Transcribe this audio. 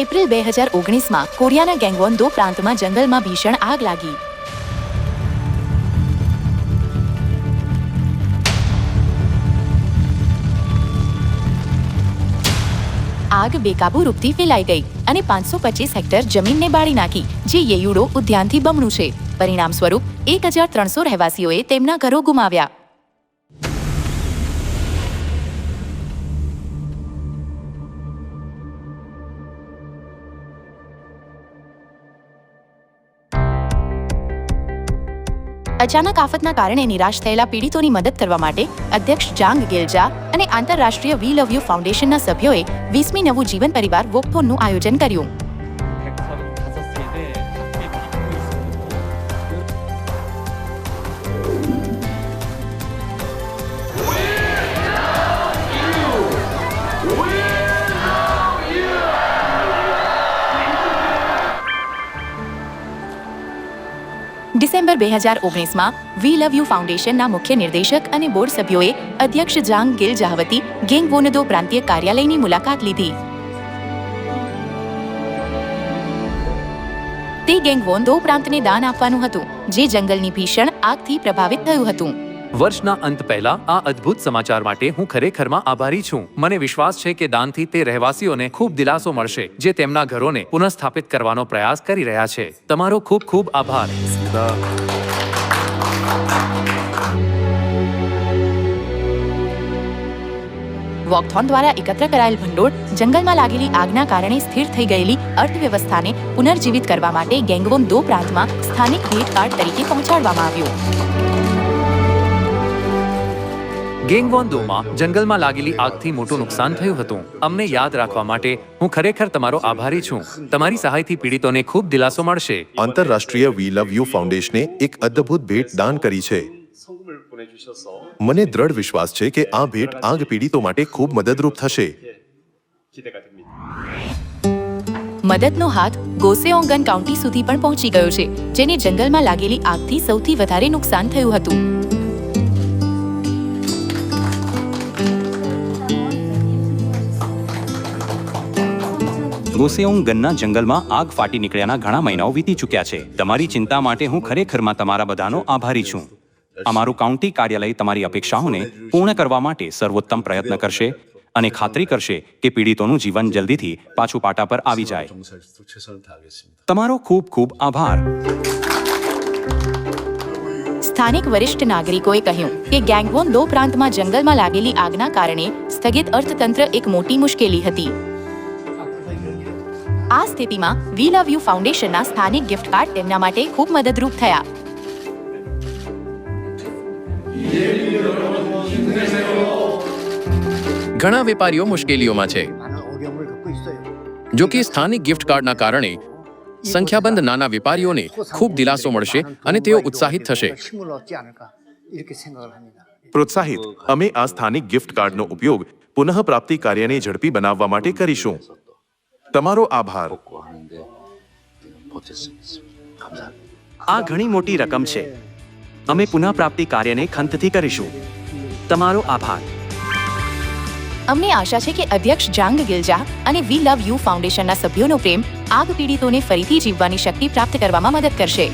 April બે હજાર ઓગણીસમાં કોરિયાના ગેંગવોન-દો પ્રાંતમાં જંગલમાં ભીષણ આગ લાગી. આગ બેકાબુ રૂપથી ફેલાઈ ગઈ અને પાંચસો પચીસ હેક્ટર જમીનને બાળી નાખી, જે યેયુડો ઉદ્યાનથી બમણું છે. પરિણામ સ્વરૂપ એક હજાર ત્રણસો રહેવાસીઓએ તેમના ઘરો ગુમાવ્યા. અચાનક આફતના કારણે નિરાશ થયેલા પીડિતોની મદદ કરવા માટે અધ્યક્ષ જાંગ ગિલજા અને આંતરરાષ્ટ્રીય વી લવ યુ ફાઉન્ડેશનના સભ્યોએ વીસમી નવું જીવન પરિવાર વોકથોનનું આયોજન કર્યું. ડિસેમ્બર બે હજાર ઓગણીસમાં વી લવ યુ ફાઉન્ડેશનના મુખ્ય નિર્દેશક અને બોર્ડ સભ્યોએ અધ્યક્ષ જાંગ ગિલ જાહવતી, ગેંગ વોનદો પ્રાંતીય કાર્યાલયની મુલાકાત લીધી. તે ગેંગ વોનદો પ્રાંતને દાન આપવાનું હતું, જે જંગલની ભીષણ આગથી પ્રભાવિત થયું હતું. વર્ષના અંત પહેલા આ અદ્ભુત સમાચાર માટે હું ખરેખરમાં આભારી છું. મને વિશ્વાસ છે કે દાનથી તે રહેવાસીઓને ખૂબ દિલાસો મળશે, જે તેમના ઘરોને પુનઃસ્થાપિત કરવાનો પ્રયાસ કરી રહ્યા છે. તમારો ખૂબ ખૂબ આભાર. વોકથોન દ્વારા એકત્ર કરાયેલ ભંડોળ જંગલમાં લાગેલી આગના કારણે સ્થિર થઈ ગયેલી અર્થવ્યવસ્થાને પુનર્જીવિત કરવા માટે ગેંગવોન દો પ્રાંતમાં સ્થાનિક ભેટ કાર્ડ તરીકે પહોંચાડવામાં આવ્યું. ગેંગવોન દોમાં જંગલમાં લાગેલી આગથી મોટું નુકસાન થયું હતું. અમને યાદ રાખવા માટે હું ખરેખર તમારો આભારી છું. તમારી સહાયથી પીડિતોને ખૂબ દિલાસો મળશે. આંતરરાષ્ટ્રીય વી લવ યુ ફાઉન્ડેશને એક અદ્ભુત ભેટ દાન કરી છે. મને દ્રઢ વિશ્વાસ છે કે આ ભેટ આગ પીડિતો માટે ખૂબ મદદરૂપ થશે. મદદનો હાથ ગોસેઓંગન કાઉન્ટી સુધી પણ પહોંચી ગયો છે જેને જંગલમાં લાગેલી આગથી સૌથી વધારે નુકસાન થયું હતું. રોસેઓંગનના જંગલમાં આગ ફાટી નીકળ્યાના ઘણા મહિનાઓ વીતી ચૂક્યા છે. તમારી ચિંતા માટે હું ખરેખરમાં તમારા બધાનો આભારી છું. અમારું કાઉન્ટી કાર્યાલય તમારી અપેક્ષાઓને પૂર્ણ કરવા માટે સર્વોત્તમ પ્રયત્ન કરશે અને ખાતરી કરશે કે પીડિતોનું જીવન જલ્દીથી પાછું પાટા પર આવી જાય. તમારો ખૂબ ખૂબ આભાર. સ્થાનિક વરિષ્ઠ નાગરિકોએ કહ્યું કે ગેંગવોન દો પ્રાંતમાં જંગલમાં લાગેલી આગના કારણે સ્થગિત અર્થતંત્ર એક મોટી મુશ્કેલી હતી. આ સ્થિતિમાં વી લવ યુ ફાઉન્ડેશનના સ્થાનિક ગિફ્ટ કાર્ડ તેમના માટે ખૂબ મદદરૂપ થયા. ઘણા વેપારીઓ મુશ્કેલીઓમાં છે. જો કે સ્થાનિક ગિફ્ટ કાર્ડના કારણે સંખ્યાબંધ નાના વેપારીઓને ખૂબ દિલાસો મળશે અને તેઓ ઉત્સાહિત થશે. પ્રોત્સાહિત અમે આ સ્થાનિક ગિફ્ટ કાર્ડનો ઉપયોગ પુનઃપ્રાપ્તિ કાર્યને ઝડપી બનાવવા માટે કરીશું. તમારો આભાર. આ ઘણી મોટી રકમ છે. અમે પુનઃપ્રાપ્તિ કાર્યને ખંતથી કરીશું. તમારો આભાર. અમને આશા છે કે અધ્યક્ષ જાંગ ગિલજા અને વી લવ યુ ફાઉન્ડેશનના સભ્યોનો પ્રેમ આગ પીડિતોને ફરીથી જીવવાની શક્તિ પ્રાપ્ત કરવામાં મદદ કરશે.